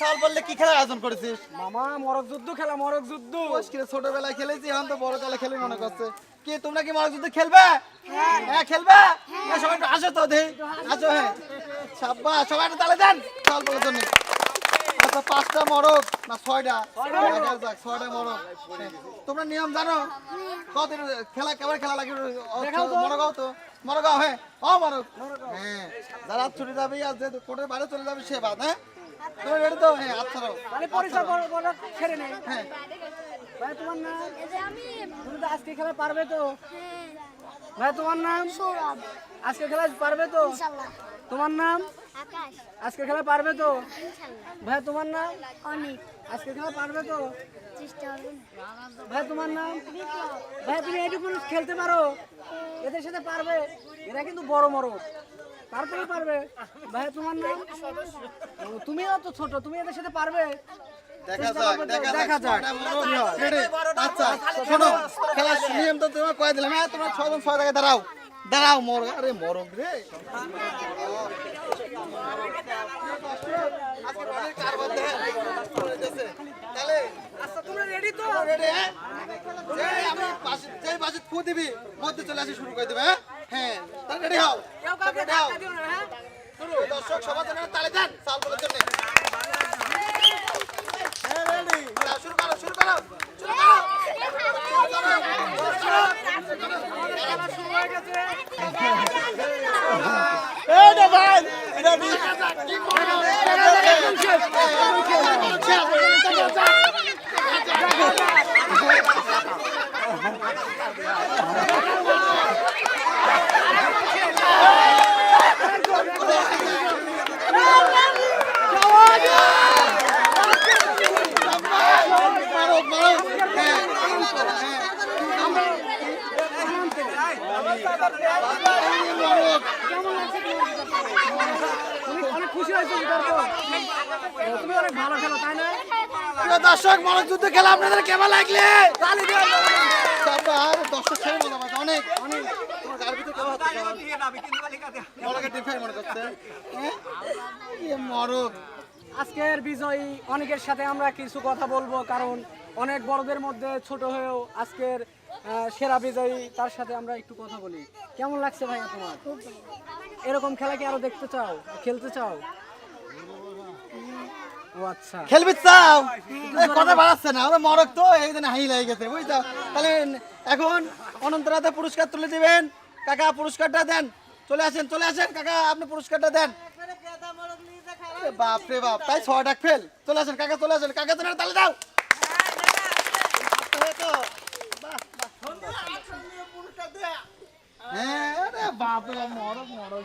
সাল ছোটবেলায় খেলেছি এখন তো বড় কালে খেলে মনে করছে। কি তোমরা কি মরক যুদ্ধ খেলবে? হ্যাঁ খেলবে? হ্যাঁ, সবাই আসো তো আসো হ্যাঁ। সবাই তালে দেন। সাল বলার জন্য আচ্ছা পাঁচটা মরক না ছয়টা? ছয়টা মরক। তোমরা নিয়ম জানো? কত খেলা কেবার খেলা লাগে? মরগাও তো। মরগাও হ্যাঁ। ও মরক। হ্যাঁ। যারা ছুটি যাবে আর যে কোর্টের বাইরে চলে যাবে সে বাদ হ্যাঁ? তো হ্যাঁ আচ্ছা রাও। পরিচয় বড় বড় ছেড়ে নেই। হ্যাঁ। ভাই তোমার নাম? তুমি তো আজকে খেলা পারবে তো? ভাই তোমার নাম? সৌরভ। আজকে খেলা পারবে তো? তোমার নাম? আকাশ। আজকে খেলা পারবে তো? ভাই তোমার নাম? অনেক। আজকে খেলা পারবে তো? ভাই তোমার নাম? ভাই তুমি খেলতে পারো। এদের সাথে পারবে। এরা কিন্তু বড় মরক তারপরে পারবে। ভাই তোমার নাম? তুমিও তো ছোট তুমি এদের সাথে পারবে। দেখা যাক দেখা যাক। মরক? আচ্ছা শোনো খেলার নিয়ম তো তোমার কয়ে দিলাম। হ্যাঁ তোমরা ছয়জন ছয় জায়গায় দাঁড়াও। দাঁড়াও মরগ আরে মরগ রে। আচ্ছা হ্যাঁ? যেই পাশে ফু দিবি মধ্যে চলে আসি শুরু করে দিবে হ্যাঁ? হ্যাঁ তাহলে রেডি হও। রেডি হও। হ্যাঁ? শুরু। দর্শক সবার জন্য তালে দেন সাল বলার জন্য। শুরু করো শুরু করো। শুরু করো। খেলা শুরু হয়ে। গেছে এটা ভাই এটা দি একদম শেষ, একদম শেষ। মারো মারো হ্যাঁ তুমি অনেক খুশি হয়েছো জিতার পর ও, তুমি অনেক ভালো খেলো তাই না দর্শক মনোজ যুদ্ধ খেলা আপনাদের কেমন লাগলে? বাবা, দর্শক ছেড়ে অনেক। অনেক তোমার গায়ের ভিতরে কেমন হচ্ছে মরকে হ্যাঁ? আজকের বিজয়ী অনেকের সাথে আমরা কিছু কথা বলব কারণ অনেক বড়দের মধ্যে ছোট হয়েও আজকের আহ, সেরা বিজয়ী তার সাথে আমরা একটু কথা বলি। কেমন লাগছে ভাইয়া তোমার? এরকম খেলা কি আরও দেখতে চাও? খেলতে চাও? ও আচ্ছা। খেলবি চাও? এই কথা বাড়াচ্ছে না মরক তো এই জন্য হাই লেগে গেছে বুঝছ? তাহলে এখন অনন্তরাতে পুরস্কার তুলে দিবেন। কাকা পুরস্কারটা দেন। চলে আসেন চলে আসেন কাকা আপনি পুরস্কারটা দেন। বাপ রে বাপ তাই ছয় ডাক ফেল। চলে আসেন কাকা চলে আসেন। কাকা তোমার তালে দাও হ্যাঁ আরে বাপ রে মরক মরক